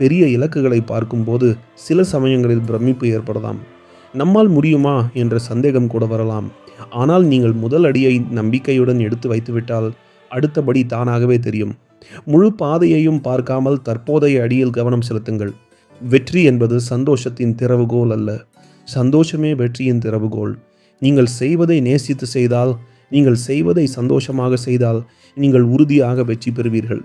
பெரிய இலக்குகளை பார்க்கும்போது சில சமயங்களில் பிரமிப்பு ஏற்படலாம். நம்மால் முடியுமா என்ற சந்தேகம் கூட வரலாம். ஆனால் நீங்கள் முதல் அடியை நம்பிக்கையுடன் எடுத்து வைத்துவிட்டால் அடுத்தபடி தானாகவே தெரியும். முழு பாதையையும் பார்க்காமல் தற்போதைய அடியில் கவனம் செலுத்துங்கள். வெற்றி என்பது சந்தோஷத்தின் திறவுகோல் அல்ல. சந்தோஷமே வெற்றியின் திறவுகோல். நீங்கள் செய்வதை நேசித்து செய்தால் நீங்கள் செய்வதை சந்தோஷமாக செய்தால் நீங்கள் உறுதியாக வெற்றி பெறுவீர்கள்.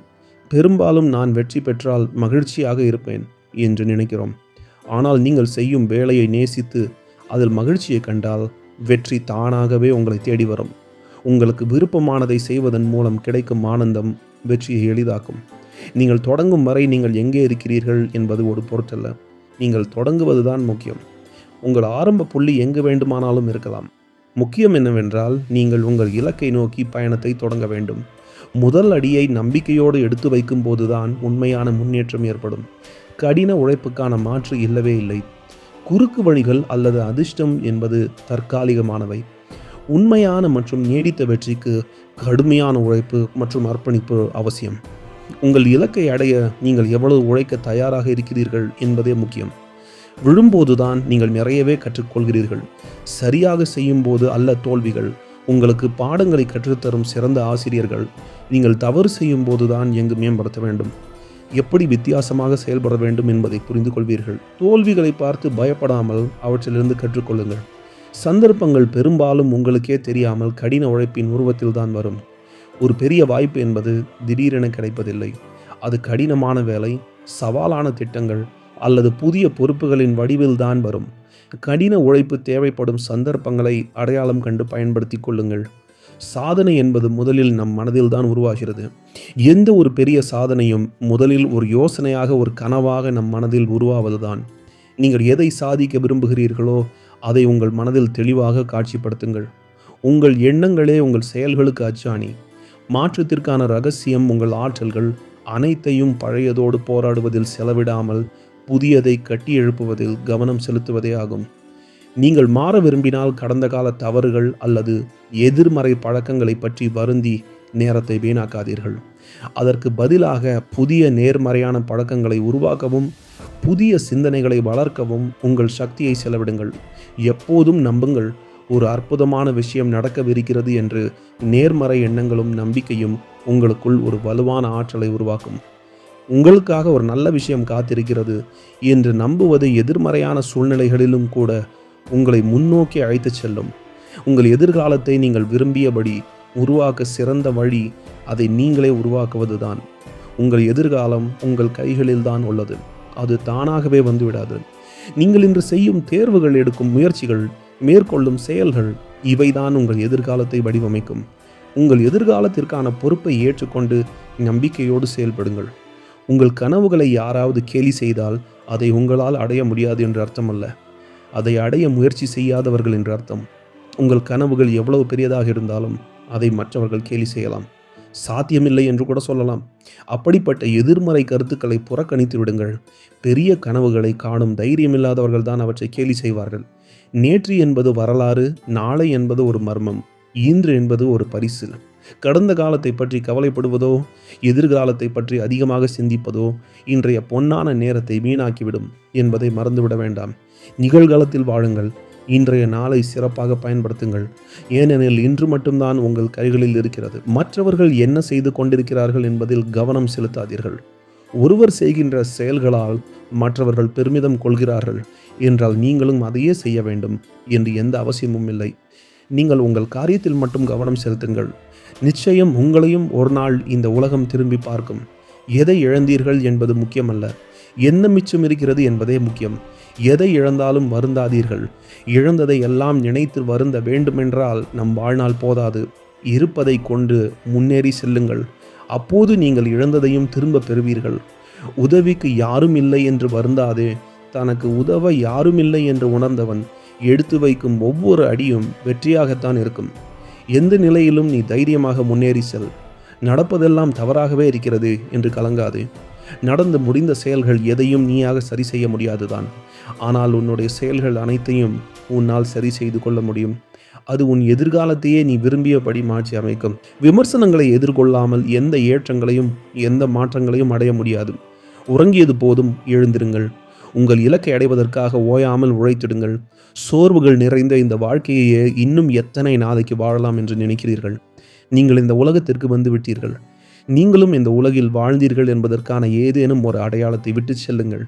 பெரும்பாலும் நான் வெற்றி பெற்றால் மகிழ்ச்சியாக இருப்பேன் என்று நினைக்கிறோம். ஆனால் நீங்கள் செய்யும் வேலையை நேசித்து அதில் மகிழ்ச்சியை கண்டால் வெற்றி தானாகவே உங்களை தேடி வரும். உங்களுக்கு விருப்பமானதை செய்வதன் மூலம் கிடைக்கும் ஆனந்தம் வெற்றியை எளிதாக்கும். நீங்கள் தொடங்கும் வரை நீங்கள் எங்கே இருக்கிறீர்கள் என்பது ஒரு பொருட்டல்ல. நீங்கள் தொடங்குவது தான் முக்கியம். உங்கள் ஆரம்ப புள்ளி எங்கு வேண்டுமானாலும் இருக்கலாம். முக்கியம் என்னவென்றால் நீங்கள் உங்கள் இலக்கை நோக்கி பயணத்தை தொடங்க வேண்டும். முதல் அடியை நம்பிக்கையோடு எடுத்து வைக்கும்போதுதான் உண்மையான முன்னேற்றம் ஏற்படும். கடின உழைப்புக்கான மாற்று இல்லவே இல்லை. குறுக்கு வழிகள் அல்லது அதிர்ஷ்டம் என்பது தற்காலிகமானவை. உண்மையான மற்றும் நீடித்த வெற்றிக்கு கடுமையான உழைப்பு மற்றும் அர்ப்பணிப்பு அவசியம். உங்கள் இலக்கை அடைய நீங்கள் எவ்வளவு உழைக்க தயாராக இருக்கிறீர்கள் என்பதே முக்கியம். விழும்போதுதான் நீங்கள் நிறையவே கற்றுக்கொள்கிறீர்கள். சரியாக செய்யும்போது அல்ல தோல்விகள். உங்களுக்கு பாடங்களை கற்றுத்தரும் சிறந்த ஆசிரியர்கள். நீங்கள் தவறு செய்யும் போதுதான் எங்கு மேம்படுத்த வேண்டும். எப்படி வித்தியாசமாக செயல்பட வேண்டும் என்பதை புரிந்து கொள்வீர்கள். தோல்விகளை பார்த்து பயப்படாமல் அவற்றிலிருந்து கற்றுக்கொள்ளுங்கள். சந்தர்ப்பங்கள் பெரும்பாலும் உங்களுக்கே தெரியாமல் கடின உழைப்பின் உருவத்தில் தான் வரும். ஒரு பெரிய வாய்ப்பு என்பது திடீரென கிடைப்பதில்லை. அது கடினமான வேலை சவாலான திட்டங்கள் அல்லது புதிய பொறுப்புகளின் வடிவில் தான் வரும். கடின உழைப்பு தேவைப்படும் சந்தர்ப்பங்களை அடையாளம் கண்டு பயன்படுத்தி கொள்ளுங்கள். சாதனை என்பது முதலில் நம் மனதில் தான் உருவாகிறது. எந்த ஒரு பெரிய சாதனையும் முதலில் ஒரு யோசனையாக ஒரு கனவாக நம் மனதில் உருவாவதுதான். நீங்கள் எதை சாதிக்க விரும்புகிறீர்களோ அதை உங்கள் மனதில் தெளிவாக காட்சிப்படுத்துங்கள். உங்கள் எண்ணங்களே உங்கள் செயல்களுக்கு அச்சாணி மாற்றத்திற்கான ரகசியம் உங்கள் ஆற்றல்கள் அனைத்தையும் பழையதோடு போராடுவதில் செலவிடாமல் புதியதை கட்டி எழுப்புவதில் கவனம் செலுத்துவதே ஆகும். நீங்கள் மாற விரும்பினால் கடந்த கால தவறுகள் அல்லது எதிர்மறை பழக்கங்களை பற்றி வருந்தி நேரத்தை வீணாக்காதீர்கள். அதற்கு பதிலாக புதிய நேர்மறையான பழக்கங்களை உருவாக்கவும் புதிய சிந்தனைகளை வளர்க்கவும் உங்கள் சக்தியை செலவிடுங்கள். எப்போதும் நம்புங்கள் ஒரு அற்புதமான விஷயம் நடக்கவிருக்கிறது என்று நேர்மறை எண்ணங்களும் நம்பிக்கையும் உங்களுக்குள் ஒரு வலுவான ஆற்றலை உருவாக்கும். உங்களுக்காக ஒரு நல்ல விஷயம் காத்திருக்கிறது என்று நம்புவது எதிர்மறையான சூழ்நிலைகளிலும் கூட உங்களை முன்னோக்கி அழைத்துச் செல்லும். உங்கள் எதிர்காலத்தை நீங்கள் விரும்பியபடி உருவாக்க சிறந்த வழி அதை நீங்களே உருவாக்குவதுதான். உங்கள் எதிர்காலம் உங்கள் கைகளில்தான் உள்ளது. அது தானாகவே வந்துவிடாது. நீங்கள் இன்று செய்யும் தேர்வுகள் எடுக்கும் முயற்சிகள் மேற்கொள்ளும் செயல்கள் இவைதான் உங்கள் எதிர்காலத்தை வடிவமைக்கும். உங்கள் எதிர்காலத்திற்கான பொறுப்பை ஏற்றுக்கொண்டு நம்பிக்கையோடு செயல்படுங்கள். உங்கள் கனவுகளை யாராவது கேலி செய்தால் அதை உங்களால் அடைய முடியாது என்று அர்த்தம் அல்ல அதை அடைய முயற்சி செய்யாதவர்கள் என்று அர்த்தம். உங்கள் கனவுகள் எவ்வளவு பெரியதாக இருந்தாலும் அதை மற்றவர்கள் கேலி செய்யலாம். சாத்தியமில்லை என்று கூட சொல்லலாம். அப்படிப்பட்ட எதிர்மறை கருத்துக்களை புறக்கணித்து விடுங்கள். பெரிய கனவுகளை காணும் தைரியமில்லாதவர்கள் தான் அவற்றை கேலி செய்வார்கள். நேற்று என்பது வரலாறு நாளை என்பது ஒரு மர்மம். இன்று என்பது ஒரு பரிசு கடந்த காலத்தை பற்றி கவலைப்படுவதோ எதிர்காலத்தை பற்றி அதிகமாக சிந்திப்பதோ இன்றைய பொன்னான நேரத்தை வீணாக்கிவிடும் என்பதை மறந்துவிட வேண்டாம். நிகழ்காலத்தில் வாழுங்கள். இன்றைய நாளை சிறப்பாக பயன்படுத்துங்கள். ஏனெனில் இன்று மட்டும்தான் உங்கள் கைகளில் இருக்கிறது. மற்றவர்கள் என்ன செய்து கொண்டிருக்கிறார்கள் என்பதில் கவனம் செலுத்தாதீர்கள். ஒருவர் செய்கின்ற செயல்களால் மற்றவர்கள் பெருமிதம் கொள்கிறார்கள் என்றால் நீங்களும் அதையே செய்ய வேண்டும் என்று எந்த அவசியமும் இல்லை. நீங்கள் உங்கள் காரியத்தில் மட்டும் கவனம் செலுத்துங்கள். நிச்சயம் உங்களையும் ஒரு நாள் இந்த உலகம் திரும்பி பார்க்கும். எதை இழந்தீர்கள் என்பது முக்கியமல்ல. என்ன மிச்சம் இருக்கிறது என்பதே முக்கியம். எதை இழந்தாலும் வருந்தாதீர்கள். இழந்ததை எல்லாம் நினைத்து வருந்த வேண்டுமென்றால் நம் வாழ்நாள் போதாது. இருப்பதை கொண்டு முன்னேறி செல்லுங்கள். அப்போது நீங்கள் இழந்ததையும் திரும்ப பெறுவீர்கள். உதவிக்கு யாரும் இல்லை என்று வருந்தாதே. தனக்கு உதவ யாரும் இல்லை என்று உணர்ந்தவன் எடுத்து வைக்கும் ஒவ்வொரு அடியும் வெற்றியாகத்தான் இருக்கும். எந்த நிலையிலும் நீ தைரியமாக முன்னேறி செல். நடப்பதெல்லாம் தவறாகவே இருக்கிறது என்று கலங்காது. நடந்து முடிந்த செயல்கள் எதையும் நீயாக சரி செய்ய முடியாதுதான். ஆனால் உன்னுடைய செயல்கள் அனைத்தையும் உன்னால் சரி செய்து கொள்ள முடியும். அது உன் எதிர்காலத்தையே நீ விரும்பியபடி மாற்றி அமைக்கும். விமர்சனங்களை எதிர்கொள்ளாமல் எந்த ஏற்றங்களையும் எந்த மாற்றங்களையும் அடைய முடியாது. உறங்கியது போதும் எழுந்திருங்கள். உங்கள் இலக்கை அடைவதற்காக ஓயாமல் உழைத்திடுங்கள். சோர்வுகள் நிறைந்த இந்த வாழ்க்கையே இன்னும் எத்தனை நாளைக்கு வாழலாம் என்று நினைக்கிறீர்கள்? நீங்கள் இந்த உலகத்திற்கு வந்து விட்டீர்கள் நீங்களும் இந்த உலகில் வாழ்ந்தீர்கள் என்பதற்கான ஏதேனும் ஒரு அடையாளத்தை விட்டு செல்லுங்கள்.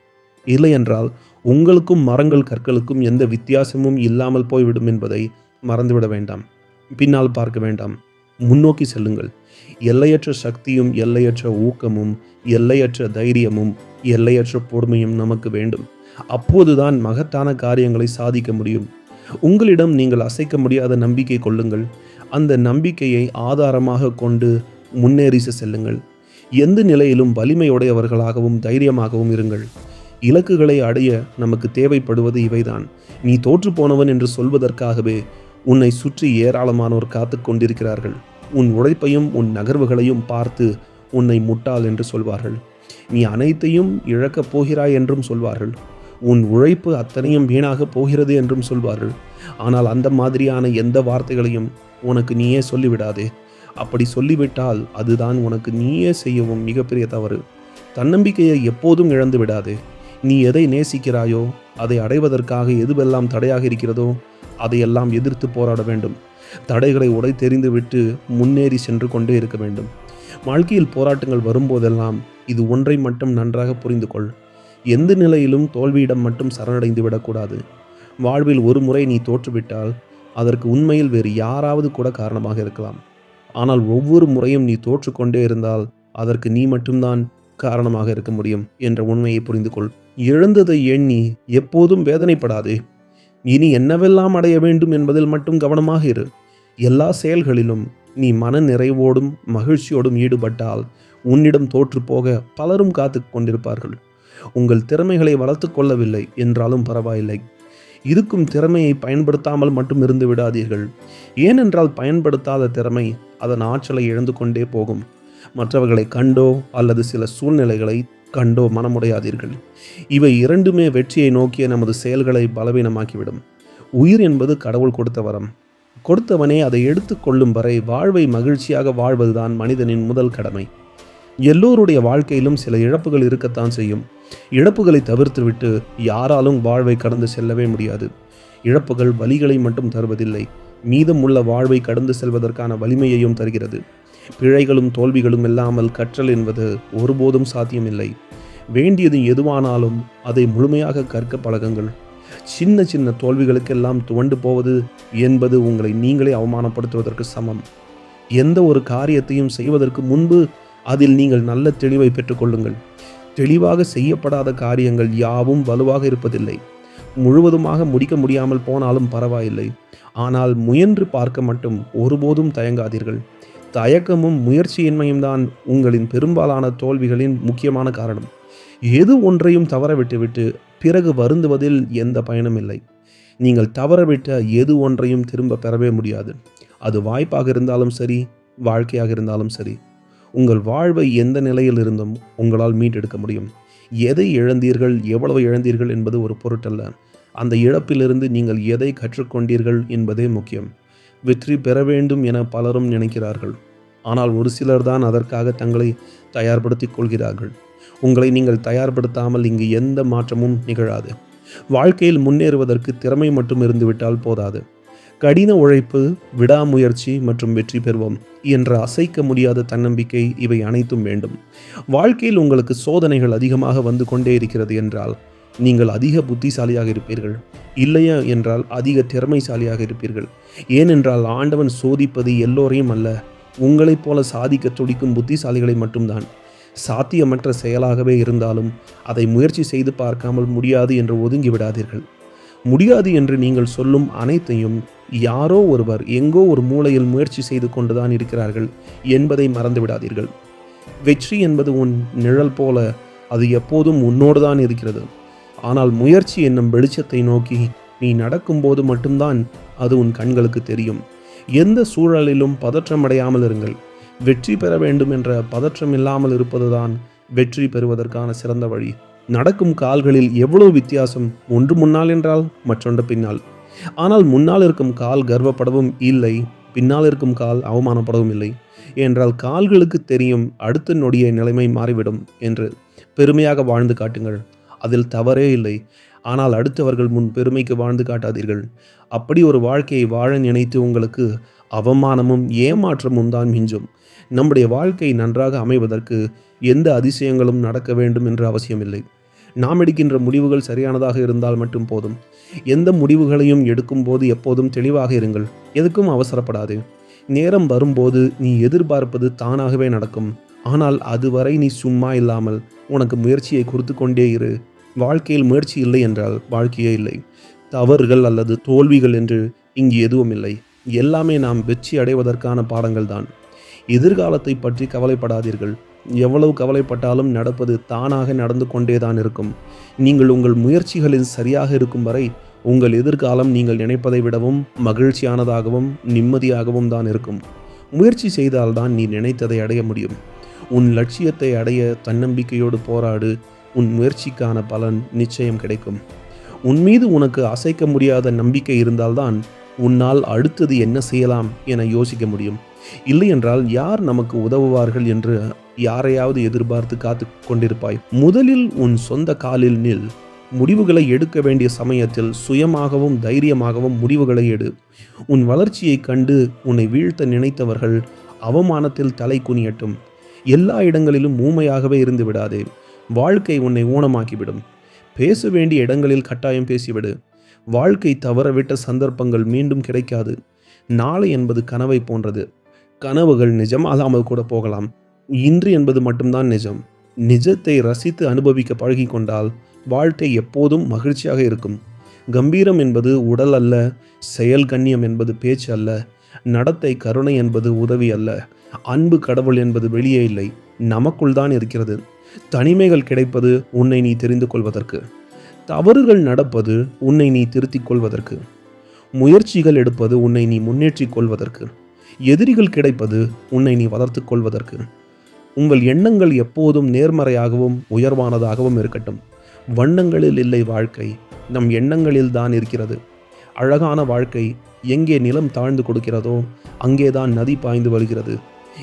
இல்லையென்றால் உங்களுக்கும் மரங்கள் கற்களுக்கும் எந்த வித்தியாசமும் இல்லாமல் போய்விடும் என்பதை மறந்துவிட வேண்டாம். பின்னால் பார்க்க வேண்டாம். முன்னோக்கி செல்லுங்கள். எல்லையற்ற சக்தியும் எல்லையற்ற ஊக்கமும் எல்லையற்ற தைரியமும் எல்லையற்ற பொறுமையும் நமக்கு வேண்டும். அப்போதுதான் மகத்தான காரியங்களை சாதிக்க முடியும். உங்களிடம் நீங்கள் அசைக்க முடியாத நம்பிக்கை கொள்ளுங்கள். அந்த நம்பிக்கையை ஆதாரமாக கொண்டு முன்னேறி செல்லுங்கள். எந்த நிலையிலும் வலிமையுடையவர்களாகவும் தைரியமாகவும் இருங்கள். இலக்குகளை அடைய நமக்கு தேவைப்படுவது இவைதான். நீ தோற்று போனவன் என்று சொல்வதற்காகவே உன்னை சுற்றி ஏராளமானோர் காத்து கொண்டிருக்கிறார்கள். உன் உழைப்பையும் உன் நகர்வுகளையும் பார்த்து உன்னை முட்டாள் என்று சொல்வார்கள். நீ அனைத்தையும் இழக்கப் போகிறாய் என்றும் சொல்வார்கள். உன் உழைப்பு அத்தனையும் வீணாகப் போகிறது என்றும் சொல்வார்கள். ஆனால் அந்த மாதிரியான எந்த வார்த்தைகளையும் உனக்கு நீயே சொல்லிவிடாதே. அப்படி சொல்லிவிட்டால் அதுதான் உனக்கு நீயே செய்யவும் மிகப்பெரிய தவறு. தன்னம்பிக்கையை எப்போதும் இழந்து விடாதே. நீ எதை நேசிக்கிறாயோ அதை அடைவதற்காக எதுவெல்லாம் தடையாக இருக்கிறதோ அதையெல்லாம் எதிர்த்து போராட வேண்டும். தடைகளை உடை தெரிந்துவிட்டு முன்னேறி சென்று கொண்டே இருக்க வேண்டும். வாழ்க்கையில் போராட்டங்கள் வரும்போதெல்லாம் இது ஒன்றை மட்டும் நன்றாக புரிந்து கொள் எந்த நிலையிலும் தோல்வியிடம் மட்டும் சரணடைந்து விடக்கூடாது. வாழ்வில் ஒரு முறை நீ தோற்றுவிட்டால் அதற்கு உண்மையில் வேறு யாராவது கூட காரணமாக இருக்கலாம். ஆனால் ஒவ்வொரு முறையும் நீ தோற்றுக்கொண்டே இருந்தால் அதற்கு நீ மட்டும்தான் காரணமாக இருக்க முடியும் என்ற உண்மையை புரிந்து கொள் எழுந்ததை எண்ணி எப்போதும் வேதனைப்படாதே. இனி என்னவெல்லாம் அடைய வேண்டும் என்பதில் மட்டும் கவனமாக இரு. எல்லா செயல்களிலும் நீ மன நிறைவோடும் மகிழ்ச்சியோடும் ஈடுபட்டால் உன்னிடம் தோற்று போக பலரும் காத்து கொண்டிருப்பார்கள். உங்கள் திறமைகளை வளர்த்து கொள்ளவில்லை என்றாலும் பரவாயில்லை. இருக்கும் திறமையை பயன்படுத்தாமல் மட்டும் இருந்து விடாதீர்கள். ஏனென்றால் பயன்படுத்தாத திறமை அதன் ஆற்றலை இழந்து கொண்டே போகும். மற்றவர்களை கண்டோ அல்லது சில சூழ்நிலைகளை கண்டோ மனமுடையாதீர்கள். இவை இரண்டுமே வெற்றியை நோக்கிய நமது செயல்களை பலவீனமாக்கிவிடும். உயிர் என்பது கடவுள் கொடுத்த வரம். கொடுத்தவனே அதை எடுத்துக்கொள்ளும் வரை வாழ்வை மகிழ்ச்சியாக வாழ்வதுதான் மனிதனின் முதல் கடமை. எல்லோருடைய வாழ்க்கையிலும் சில இழப்புகள் இருக்கத்தான் செய்யும். இழப்புகளை தவிர்த்துவிட்டு யாராலும் வாழ்வை கடந்து செல்லவே முடியாது. இழப்புகள் வலிகளை மட்டும் தருவதில்லை. மீதமுள்ள வாழ்வை கடந்து செல்வதற்கான வலிமையையும் தருகிறது. பிழைகளும் தோல்விகளும் இல்லாமல் கற்றல் என்பது ஒருபோதும் சாத்தியமில்லை. வேண்டியது எதுவானாலும் அதை முழுமையாக கற்க பழகுங்கள். சின்ன சின்ன தோல்விகளுக்கெல்லாம் துவண்டு போவது என்பது உங்களை நீங்களே அவமானப்படுத்துவதற்கு சமம். எந்த ஒரு காரியத்தையும் செய்வதற்கு முன்பு அதில் நீங்கள் நல்ல தெளிவை பெற்றுக்கொள்ளுங்கள். தெளிவாக செய்யப்படாத காரியங்கள் யாவும் வலுவாக இருப்பதில்லை. முழுவதுமாக முடிக்க முடியாமல் போனாலும் பரவாயில்லை. ஆனால் முயன்று பார்க்க மட்டும் ஒருபோதும் தயங்காதீர்கள். தயக்கமும் முயற்சியின்மையும் தான் உங்களின் பெரும்பாலான தோல்விகளின் முக்கியமான காரணம். எது ஒன்றையும் தவற விட்டுவிட்டு பிறகு வருந்துவதில் எந்த பயனும் இல்லை. நீங்கள் தவறவிட்ட எது ஒன்றையும் திரும்ப பெறவே முடியாது. அது வாய்ப்பாக இருந்தாலும் சரி வாழ்க்கையாக இருந்தாலும் சரி. உங்கள் வாழ்வை எந்த நிலையில் இருந்தும் உங்களால் மீட்டெடுக்க முடியும். எதை இழந்தீர்கள் எவ்வளவு இழந்தீர்கள் என்பது ஒரு பொருட்டல்ல. அந்த இழப்பிலிருந்து நீங்கள் எதை கற்றுக்கொண்டீர்கள் என்பதே முக்கியம். வெற்றி பெற வேண்டும் என பலரும் நினைக்கிறார்கள். ஆனால் ஒரு சிலர் தான் அதற்காக தங்களை தயார்படுத்திக் கொள்கிறார்கள். உங்களை நீங்கள் தயார்படுத்தாமல் இங்கு எந்த மாற்றமும் நிகழாது. வாழ்க்கையில் முன்னேறுவதற்கு திறமை மட்டும் இருந்துவிட்டால் போதாது. கடின உழைப்பு விடாமுயற்சி மற்றும் வெற்றி பெறுவோம் என்ற அசைக்க முடியாத தன்னம்பிக்கை இவை அனைத்தும் வேண்டும். வாழ்க்கையில் உங்களுக்கு சோதனைகள் அதிகமாக வந்து கொண்டே இருக்கிறது என்றால் நீங்கள் அதிக புத்திசாலியாக இருப்பீர்கள். இல்லையா என்றால் அதிக திறமைசாலியாக இருப்பீர்கள். ஏனென்றால் ஆண்டவன் சோதிப்பது எல்லோரையும் அல்ல உங்களைப் போல சாதிக்க துடிக்கும் புத்திசாலிகளை மட்டும்தான். சாத்தியமற்ற செயலாகவே இருந்தாலும் அதை முயற்சி செய்து பார்க்காமல் முடியாது என்று ஒதுங்கி விடாதீர்கள். முடியாது என்று நீங்கள் சொல்லும் அனைத்தையும் யாரோ ஒருவர் எங்கோ ஒரு மூலையில் முயற்சி செய்து கொண்டுதான் இருக்கிறார்கள் என்பதை மறந்து விடாதீர்கள். வெற்றி என்பது உன் நிழல் போல அது எப்போதும் உன்னோடு தான் இருக்கிறது. ஆனால் முயற்சி என்னும் வெளிச்சத்தை நோக்கி நீ நடக்கும்போது மட்டும்தான் அது உன் கண்களுக்கு தெரியும். எந்த சூழலிலும் பதற்றமடையாமல் இருங்கள். வெற்றி பெற வேண்டும் என்ற பதற்றம் இல்லாமல் இருப்பதுதான் வெற்றி பெறுவதற்கான சிறந்த வழி. நடக்கும் கால்களில் எவ்வளவு வித்தியாசம் ஒன்று முன்னால் என்றால் மற்றொன்று பின்னால். ஆனால் முன்னால் இருக்கும் கால் கர்வப்படவும் இல்லை பின்னால் இருக்கும் கால் அவமானப்படவும் இல்லை. என்றால் கால்களுக்கு தெரியும் அடுத்த நொடிய நிலைமை மாறிவிடும் என்று பெருமையாக வாழ்ந்து காட்டுங்கள். அதில் தவறே இல்லை. ஆனால் அடுத்தவர்கள் முன் பெருமைக்கு வாழ்ந்து காட்டாதீர்கள். அப்படி ஒரு வாழ்க்கையை வாழ நினைத்து உங்களுக்கு அவமானமும் ஏமாற்றமும் தான் மிஞ்சும். நம்முடைய வாழ்க்கை நன்றாக அமைவதற்கு எந்த அதிசயங்களும் நடக்க வேண்டும் என்ற அவசியமில்லை. நாம் எடுக்கின்ற முடிவுகள் சரியானதாக இருந்தால் மட்டும் போதும். எந்த முடிவுகளையும் எடுக்கும்போது எப்போதும் தெளிவாக இருங்கள். எதுக்கும் அவசரப்படாது. நேரம் வரும்போது நீ எதிர்பார்ப்பது தானாகவே நடக்கும். ஆனால் அதுவரை நீ சும்மா இல்லாமல் உனக்கு முயற்சியை கொடுத்து கொண்டே இரு. வாழ்க்கையில் முயற்சி இல்லை என்றால் வாழ்க்கையே இல்லை. தவறுகள் அல்லது தோல்விகள் என்று இங்கு எதுவும் இல்லை. எல்லாமே நாம் வெற்றி அடைவதற்கான பாடங்கள் தான் எதிர்காலத்தை பற்றி கவலைப்படாதீர்கள். எவ்வளவு கவலைப்பட்டாலும் நடப்பது தானாக நடந்து கொண்டே தான் இருக்கும். நீங்கள் உங்கள் முயற்சிகளில் சரியாக இருக்கும் வரை உங்கள் எதிர்காலம் நீங்கள் நினைப்பதை விடவும் மகிழ்ச்சியானதாகவும் நிம்மதியாகவும் தான் இருக்கும். முயற்சி செய்தால்தான் நீ நினைத்ததை அடைய முடியும். உன் லட்சியத்தை அடைய தன்னம்பிக்கையோடு போராடு. உன் முயற்சிக்கான பலன் நிச்சயம் கிடைக்கும். உன் மீது உனக்கு அசைக்க முடியாத நம்பிக்கை இருந்தால்தான் உன்னால் அடுத்தது என்ன செய்யலாம் என யோசிக்க முடியும். இல்லையென்றால் யார் நமக்கு உதவுவார்கள் என்று யாரையாவது எதிர்பார்த்து காத்து கொண்டிருப்பாய்? முதலில் உன் சொந்த காலில் நில். முடிவுகளை எடுக்க வேண்டிய சமயத்தில் சுயமாகவும் தைரியமாகவும் முடிவுகளை எடு. உன் வளர்ச்சியைக் கண்டு உன்னை வீழ்த்த நினைத்தவர்கள் அவமானத்தில் தலை குனியட்டும். எல்லா இடங்களிலும் ஊமையாகவே இருந்து விடாதே. வாழ்க்கை உன்னை ஊனமாக்கிவிடும். பேச வேண்டிய இடங்களில் கட்டாயம் பேசிவிடு. வாழ்க்கை தவறவிட்ட சந்தர்ப்பங்கள் மீண்டும் கிடைக்காது. நாளை என்பது கனவை போன்றது. கனவுகள் நிஜமாகாமல் கூட போகலாம். இன்று என்பது மட்டும்தான் நிஜம். நிஜத்தை ரசித்து அனுபவிக்க பழகி கொண்டால் வாழ்க்கை எப்போதும் மகிழ்ச்சியாக இருக்கும். கம்பீரம் என்பது உடல் அல்ல செயல் கண்ணியம் என்பது பேச்சு அல்ல நடத்தை கருணை என்பது உதவி அல்ல. அன்பு கடவுள் என்பது வெளியே இல்லை நமக்குள் தான் இருக்கிறது. தனிமைகள் கிடைப்பது உன்னை நீ தெரிந்து கொள்வதற்கு. தவறுகள் நடப்பது உன்னை நீ திருத்திக் கொள்வதற்கு. முயற்சிகள் எடுப்பது உன்னை நீ முன்னேற்றிக் கொள்வதற்கு. எதிரிகள் கிடைப்பது உன்னை நீ வளர்த்துக் கொள்வதற்கு. உங்கள் எண்ணங்கள் எப்போதும் நேர்மறையாகவும் உயர்வானதாகவும் இருக்கட்டும். வண்ணங்களில் இல்லை வாழ்க்கை நம் எண்ணங்களில் தான் இருக்கிறது. அழகான வாழ்க்கை எங்கே நிலம் தாழ்ந்து கொடுக்கிறதோ அங்கேதான் நதி பாய்ந்து வருகிறது.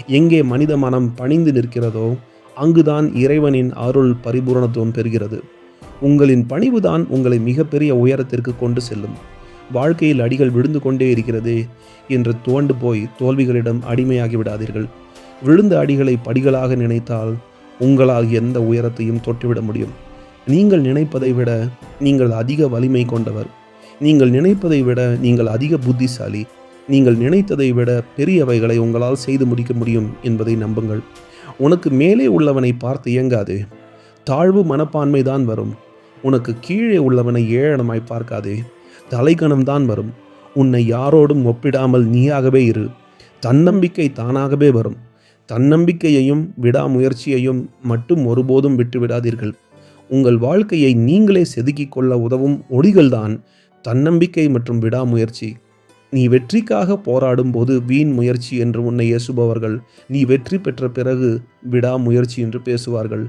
எங்கே மனித மனம் பணிந்து நிற்கிறதோ அங்குதான் இறைவனின் அருள் பரிபூரணத்துவம் பெறுகிறது. உங்களின் பணிவுதான் உங்களை மிகப்பெரிய உயரத்திற்கு கொண்டு செல்லும். வாழ்க்கையில் அடிகள் விழுந்து கொண்டே இருக்கிறதே என்று தோண்டு போய் தோல்விகளிடம் அடிமையாகி விடாதீர்கள் விழுந்த அடிகளை படிகளாக நினைத்தால் உங்களால் எந்த உயரத்தையும் தொட்டுவிட முடியும். நீங்கள் நினைப்பதை விட நீங்கள் அதிக வலிமை கொண்டவர். நீங்கள் நினைப்பதை விட நீங்கள் அதிக புத்திசாலி. நீங்கள் நினைத்ததை விட பெரியவைகளை உங்களால் செய்து முடிக்க முடியும் என்பதை நம்புங்கள். உனக்கு மேலே உள்ளவனை பார்த்து இயங்காது. தாழ்வு மனப்பான்மை தான் வரும். உனக்கு கீழே உள்ளவனை ஏளனமாய் பார்க்காதே. தலைக்கணம்தான் வரும். உன்னை யாரோடும் ஒப்பிடாமல் நீயாகவே இரு. தன்னம்பிக்கை தானாகவே வரும். தன்னம்பிக்கையையும் விடாமுயற்சியையும் மட்டும் ஒருபோதும் விட்டுவிடாதீர்கள். உங்கள் வாழ்க்கையை நீங்களே செதுக்கிக் கொள்ள உதவும் ஒளிகள்தான் தன்னம்பிக்கை மற்றும் விடாமுயற்சி. நீ வெற்றிக்காக போராடும் போது வீண் முயற்சி என்று உன்னை ஏசுபவர்கள் நீ வெற்றி பெற்ற பிறகு விடாமுயற்சி என்று பேசுவார்கள்.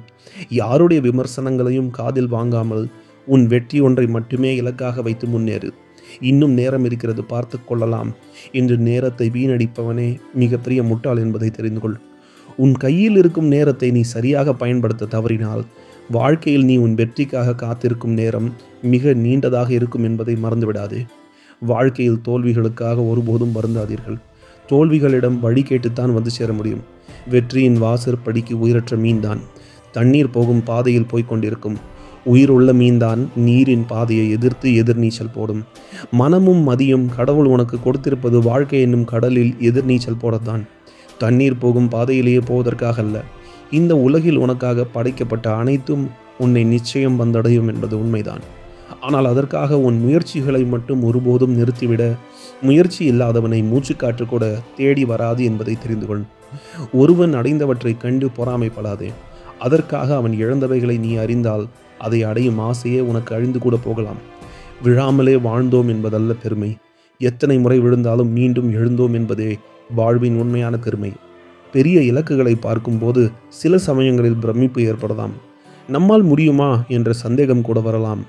யாருடைய விமர்சனங்களையும் காதில் வாங்காமல் உன் வெற்றி ஒன்றை மட்டுமே இலக்காக வைத்து முன்னேறு. இன்னும் நேரம் இருக்கிறது பார்த்து கொள்ளலாம். என்று நேரத்தை வீணடிப்பவனே மிகப்பெரிய முட்டாள் என்பதை தெரிந்து கொள். உன் கையில் இருக்கும் நேரத்தை நீ சரியாக பயன்படுத்த தவறினால் வாழ்க்கையில் நீ உன் வெற்றிக்காக காத்திருக்கும் நேரம் மிக நீண்டதாக இருக்கும் என்பதை மறந்துவிடாது. வாழ்க்கையில் தோல்விகளுக்காக ஒருபோதும் வருந்தாதீர்கள். தோல்விகளிடம் வழி கேட்டுத்தான் வந்து சேர முடியும். வெற்றியின் வாசற்படிக்கு உயிரற்ற மீன்தான். தண்ணீர் போகும் பாதையில் போய்க் கொண்டிருக்கும். உயிர் உள்ள மீன்தான் நீரின் பாதையை எதிர்த்து எதிர்நீச்சல் போடும். மனமும் மதியும் கடவுள் உனக்கு கொடுத்திருப்பது வாழ்க்கை என்னும் கடலில் எதிர்நீச்சல் போடத்தான். தண்ணீர் போகும் பாதையிலேயே போவதற்காக அல்ல. இந்த உலகில் உனக்காக படைக்கப்பட்ட அனைத்தும் உன்னை நிச்சயம் வந்தடையும் என்பது உண்மைதான். ஆனால் அதற்காக உன் முயற்சிகளை மட்டும் ஒருபோதும் நிறுத்திவிட முயற்சி இல்லாதவனை மூச்சுக்காற்று கூட தேடி வராது என்பதை தெரிந்து கொள். ஒருவன் அடைந்தவற்றை கண்டு பொறாமைப்படாதே. அதற்காக அவன் இழந்தவைகளை நீ அறிந்தால் அதை அடையும் ஆசையே உனக்கு அழிந்து கூட போகலாம். விழாமலே வாழ்ந்தோம் என்பதல்ல பெருமை. எத்தனை முறை விழுந்தாலும் மீண்டும் எழுந்தோம் என்பதே வாழ்வின் உண்மையான பெருமை. பெரிய இலக்குகளை பார்க்கும்போது சில சமயங்களில் பிரமிப்பு ஏற்படலாம். நம்மால் முடியுமா என்ற சந்தேகம் கூட வரலாம்.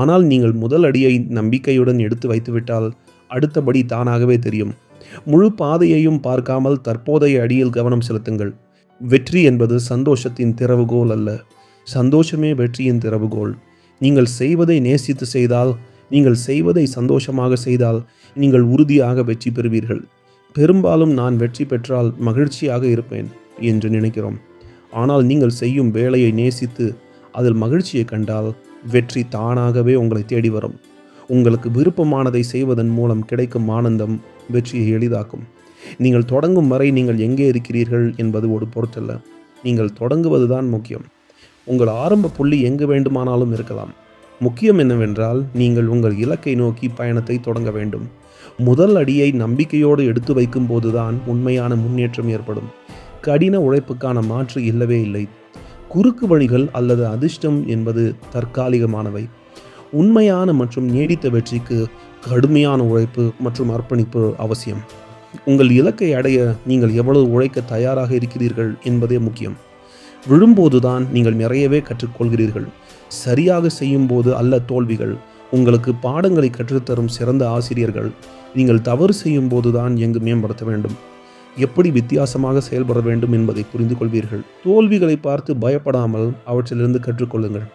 ஆனால் நீங்கள் முதல் அடியை நம்பிக்கையுடன் எடுத்து வைத்துவிட்டால் அடுத்தபடி தானாகவே தெரியும். முழு பாதையையும் பார்க்காமல் தற்போதைய அடியில் கவனம் செலுத்துங்கள். வெற்றி என்பது சந்தோஷத்தின் திறவுகோல் அல்ல. சந்தோஷமே வெற்றியின் திறவுகோல் நீங்கள் செய்வதை நேசித்து செய்தால் நீங்கள் செய்வதை சந்தோஷமாக செய்தால் நீங்கள் உறுதியாக வெற்றி பெறுவீர்கள். பெரும்பாலும் நான் வெற்றி பெற்றால் மகிழ்ச்சியாக இருப்பேன் என்று நினைக்கிறோம். ஆனால் நீங்கள் செய்யும் வேலையை நேசித்து அதில் மகிழ்ச்சியை கண்டால் வெற்றி தானாகவே உங்களை தேடி வரும். உங்களுக்கு விருப்பமானதை செய்வதன் மூலம் கிடைக்கும் ஆனந்தம் வெற்றியை எளிதாக்கும். நீங்கள் தொடங்கும் வரை நீங்கள் எங்கே இருக்கிறீர்கள் என்பது ஒரு பொருட்டல்ல நீங்கள் தொடங்குவதுதான் முக்கியம். உங்கள் ஆரம்ப புள்ளி எங்கு வேண்டுமானாலும் இருக்கலாம். முக்கியம் என்னவென்றால் நீங்கள் உங்கள் இலக்கை நோக்கி பயணத்தை தொடங்க வேண்டும். முதல் அடியை நம்பிக்கையோடு எடுத்து வைக்கும் போதுதான் உண்மையான முன்னேற்றம் ஏற்படும். கடின உழைப்புக்கான மாற்று இல்லவே இல்லை. குறுக்கு வழிகள் அல்லது அதிர்ஷ்டம் என்பது தற்காலிகமானவை. உண்மையான மற்றும் நீடித்த வெற்றிக்கு கடுமையான உழைப்பு மற்றும் அர்ப்பணிப்பு அவசியம். உங்கள் இலக்கை அடைய நீங்கள் எவ்வளவு உழைக்க தயாராக இருக்கிறீர்கள் என்பதே முக்கியம். விழும்போதுதான் நீங்கள் நிறையவே கற்றுக்கொள்கிறீர்கள். சரியாக செய்யும்போது அல்ல தோல்விகள். உங்களுக்கு பாடங்களை கற்றுத்தரும் சிறந்த ஆசிரியர்கள். நீங்கள் தவறு செய்யும் போதுதான் எங்கு மேம்படுத்த வேண்டும். எப்படி வித்தியாசமாக செயல்பட வேண்டும் என்பதை புரிந்து கொள்வீர்கள் தோல்விகளை பார்த்து பயப்படாமல் அவற்றிலிருந்து கற்றுக்கொள்ளுங்கள்.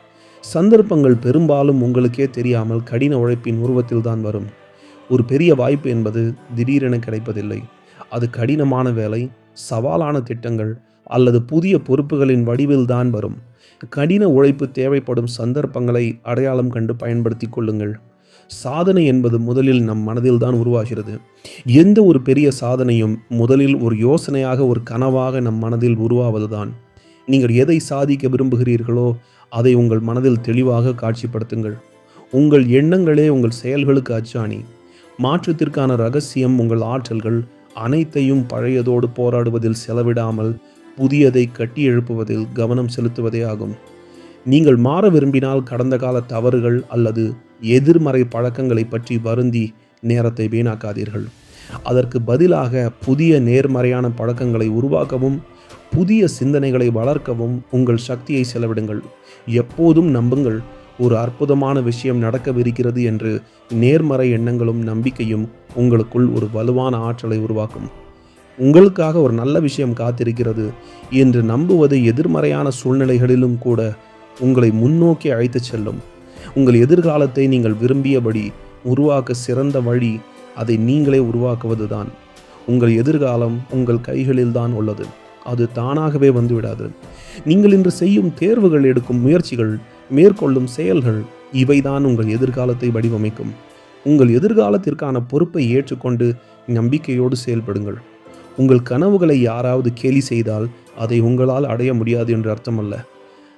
சந்தர்ப்பங்கள் பெரும்பாலும் உங்களுக்கே தெரியாமல் கடின உழைப்பின் உருவத்தில் தான் வரும். ஒரு பெரிய வாய்ப்பு என்பது திடீரென கிடைப்பதில்லை. அது கடினமான வேலை சவாலான திட்டங்கள் அல்லது புதிய பொறுப்புகளின் வடிவில் தான் வரும். கடின உழைப்பு தேவைப்படும் சந்தர்ப்பங்களை அடையாளம் கண்டு பயன்படுத்தி கொள்ளுங்கள். சாதனை என்பது முதலில் நம் மனதில் தான் உருவாகிறது. எந்த ஒரு பெரிய சாதனையும் முதலில் ஒரு யோசனையாக ஒரு கனவாக நம் மனதில் உருவாவதுதான். நீங்கள் எதை சாதிக்க விரும்புகிறீர்களோ அதை உங்கள் மனதில் தெளிவாக காட்சிப்படுத்துங்கள். உங்கள் எண்ணங்களே உங்கள் செயல்களுக்கு அச்சாணி. மாற்றத்திற்கான ரகசியம் உங்கள் ஆற்றல்கள் அனைத்தையும் பழையதோடு போராடுவதில் செலவிடாமல் புதியதை கட்டி எழுப்புவதில் கவனம் செலுத்துவதே ஆகும். நீங்கள் மாற விரும்பினால் கடந்த கால தவறுகள் அல்லது எதிர்மறை பழக்கங்களை பற்றி வருந்தி நேரத்தை வீணாக்காதீர்கள். அதற்கு பதிலாக புதிய நேர்மறையான பழக்கங்களை உருவாக்கவும் புதிய சிந்தனைகளை வளர்க்கவும் உங்கள் சக்தியை செலவிடுங்கள். எப்போதும் நம்புங்கள் ஒரு அற்புதமான விஷயம் நடக்கவிருக்கிறது என்று நேர்மறை எண்ணங்களும் நம்பிக்கையும் உங்களுக்குள் ஒரு வலுவான ஆற்றலை உருவாக்கும். உங்களுக்காக ஒரு நல்ல விஷயம் காத்திருக்கிறது என்று நம்புவது எதிர்மறையான சூழ்நிலைகளிலும் கூட உங்களை முன்னோக்கி அழைத்துச் செல்லும். உங்கள் எதிர்காலத்தை நீங்கள் விரும்பியபடி உருவாக்க சிறந்த வழி அதை நீங்களே உருவாக்குவதுதான். உங்கள் எதிர்காலம் உங்கள் கைகளில்தான் உள்ளது. அது தானாகவே வந்துவிடாது. நீங்கள் இன்று செய்யும் தேர்வுகள் எடுக்கும் முயற்சிகள் மேற்கொள்ளும் செயல்கள் இவைதான் உங்கள் எதிர்காலத்தை வடிவமைக்கும். உங்கள் எதிர்காலத்திற்கான பொறுப்பை ஏற்றுக்கொண்டு நம்பிக்கையோடு செயல்படுங்கள். உங்கள் கனவுகளை யாராவது கேலி செய்தால் அதை உங்களால் அடைய முடியாது என்று அர்த்தம் அல்ல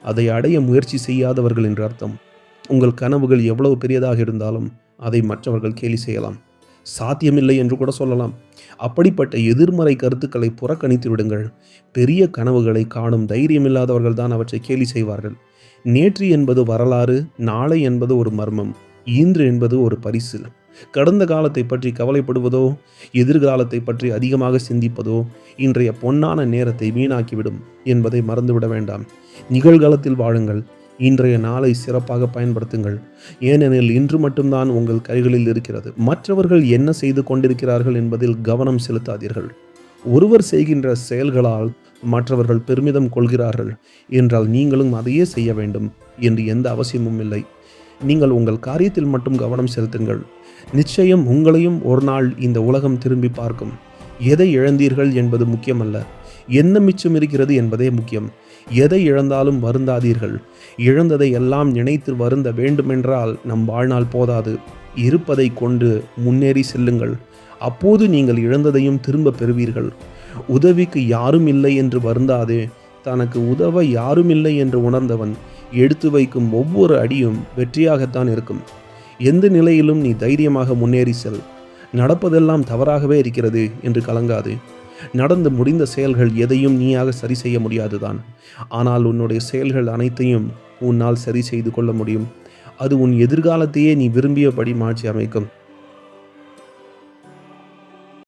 அதை அடைய முயற்சி செய்யாதவர்கள் என்று அர்த்தம். உங்கள் கனவுகள் எவ்வளவு பெரியதாக இருந்தாலும் அதை மற்றவர்கள் கேலி செய்யலாம். சாத்தியமில்லை என்று கூட சொல்லலாம். அப்படிப்பட்ட எதிர்மறை கருத்துக்களை புறக்கணித்து விடுங்கள். பெரிய கனவுகளை காணும் தைரியமில்லாதவர்கள் தான் அவற்றை கேலி செய்வார்கள். நேற்று என்பது வரலாறு நாளை என்பது ஒரு மர்மம். இன்று என்பது ஒரு பரிசு கடந்த காலத்தை பற்றி கவலைப்படுவதோ எதிர்காலத்தை பற்றி அதிகமாக சிந்திப்பதோ இன்றைய பொன்னான நேரத்தை வீணாக்கிவிடும் என்பதை மறந்துவிட வேண்டாம். நிகழ்காலத்தில் வாழுங்கள். இன்றைய நாளை சிறப்பாக பயன்படுத்துங்கள். ஏனெனில் இன்று மட்டும்தான் உங்கள் கைகளில் இருக்கிறது. மற்றவர்கள் என்ன செய்து கொண்டிருக்கிறார்கள் என்பதில் கவனம் செலுத்தாதீர்கள். ஒருவர் செய்கின்ற செயல்களால் மற்றவர்கள் பெருமிதம் கொள்கிறார்கள். என்றால் நீங்களும் அதையே செய்ய வேண்டும் என்று எந்த அவசியமும் இல்லை. நீங்கள் உங்கள் காரியத்தில் மட்டும் கவனம் செலுத்துங்கள். நிச்சயம் உங்களையும் ஒரு நாள் இந்த உலகம் திரும்பி பார்க்கும். எதை இழந்தீர்கள் என்பது முக்கியமல்ல. என்ன மிச்சம் இருக்கிறது என்பதே முக்கியம். எதை இழந்தாலும் வருந்தாதீர்கள். இழந்ததை எல்லாம் நினைத்து வருந்த வேண்டுமென்றால் நம் வாழ்நாள் போதாது. இருப்பதை கொண்டு முன்னேறி செல்லுங்கள். அப்போது நீங்கள் இழந்ததையும் திரும்ப பெறுவீர்கள். உதவிக்கு யாரும் இல்லை என்று வருந்தாதே. தனக்கு உதவ யாரும் இல்லை என்று உணர்ந்தவன் எடுத்து வைக்கும் ஒவ்வொரு அடியும் வெற்றியாகத்தான் இருக்கும். எந்த நிலையிலும் நீ தைரியமாக முன்னேறி செல். நடப்பதெல்லாம் தவறாகவே இருக்கிறது என்று கலங்காது. நடந்து முடிந்த செயல்கள் எதையும் நீயாக சரி செய்ய முடியாதுதான். ஆனால் உன்னுடைய செயல்கள் அனைத்தையும் உன்னால் சரி செய்து கொள்ள முடியும். அது உன் எதிர்காலத்தையே நீ விரும்பியபடி மாற்றி அமைக்கும்.